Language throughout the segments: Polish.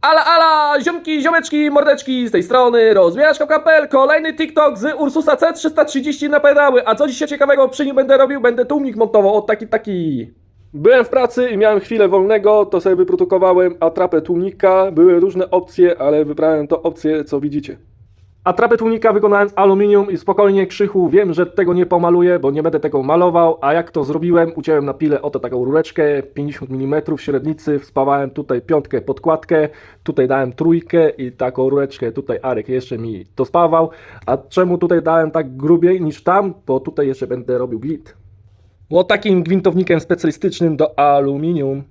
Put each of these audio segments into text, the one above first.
Ala, ala, ziomki, ziomeczki, mordeczki, z tej strony rozwijaczka.pl, kolejny TikTok z Ursusa C330 na pedały, a co dzisiaj ciekawego przy nim będę robił? Będę tłumik montował, o taki, taki. Byłem w pracy i miałem chwilę wolnego, to sobie wyprodukowałem atrapę tłumika, były różne opcje, ale wybrałem to opcję, co widzicie. Atrapę tłumika wykonałem z aluminium i spokojnie krzychu wiem, że tego nie pomaluję, bo nie będę tego malował, a jak to zrobiłem, uciąłem na pile oto taką rureczkę 50 mm średnicy, wspawałem tutaj piątkę podkładkę, tutaj dałem trójkę i taką rureczkę tutaj Arek jeszcze mi to spawał, a czemu tutaj dałem tak grubiej niż tam, bo tutaj jeszcze będę robił glit. O takim gwintownikiem specjalistycznym do aluminium.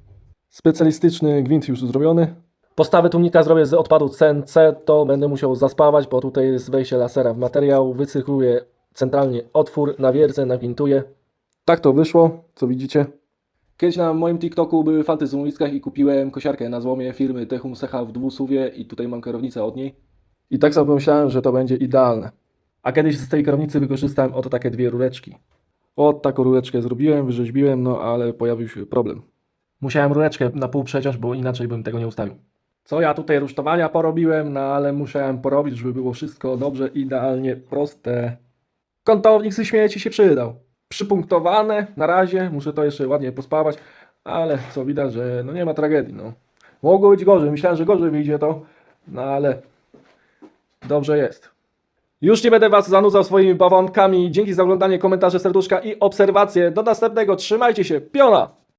Specjalistyczny gwint już zrobiony. Postawę tłumika zrobię z odpadu CNC, to będę musiał zaspawać, bo tutaj jest wejście lasera w materiał, wycykluję centralnie otwór, nawiercę, nawintuję. Tak to wyszło, co widzicie. Kiedyś na moim TikToku były fanty z złomowiskach i kupiłem kosiarkę na złomie firmy Techum Secha w dwusuwie i tutaj mam kierownicę od niej. I tak sobie pomyślałem, że to będzie idealne. A kiedyś z tej kierownicy wykorzystałem oto takie dwie rureczki. O, taką rureczkę zrobiłem, wyrzeźbiłem, no ale pojawił się problem. Musiałem rureczkę na pół przeciąć, bo inaczej bym tego nie ustawił. Co ja tutaj rusztowania porobiłem, no ale musiałem porobić, żeby było wszystko dobrze, idealnie, proste. Kątownik ze śmieci się przydał. Przypunktowane na razie, muszę to jeszcze ładnie pospawać, ale co widać, że no nie ma tragedii, no. Mogło być gorzej, myślałem, że gorzej wyjdzie to, no ale dobrze jest. Już nie będę Was zanudzał swoimi bawonkami. Dzięki za oglądanie, komentarze, serduszka i obserwacje. Do następnego. Trzymajcie się. Piona!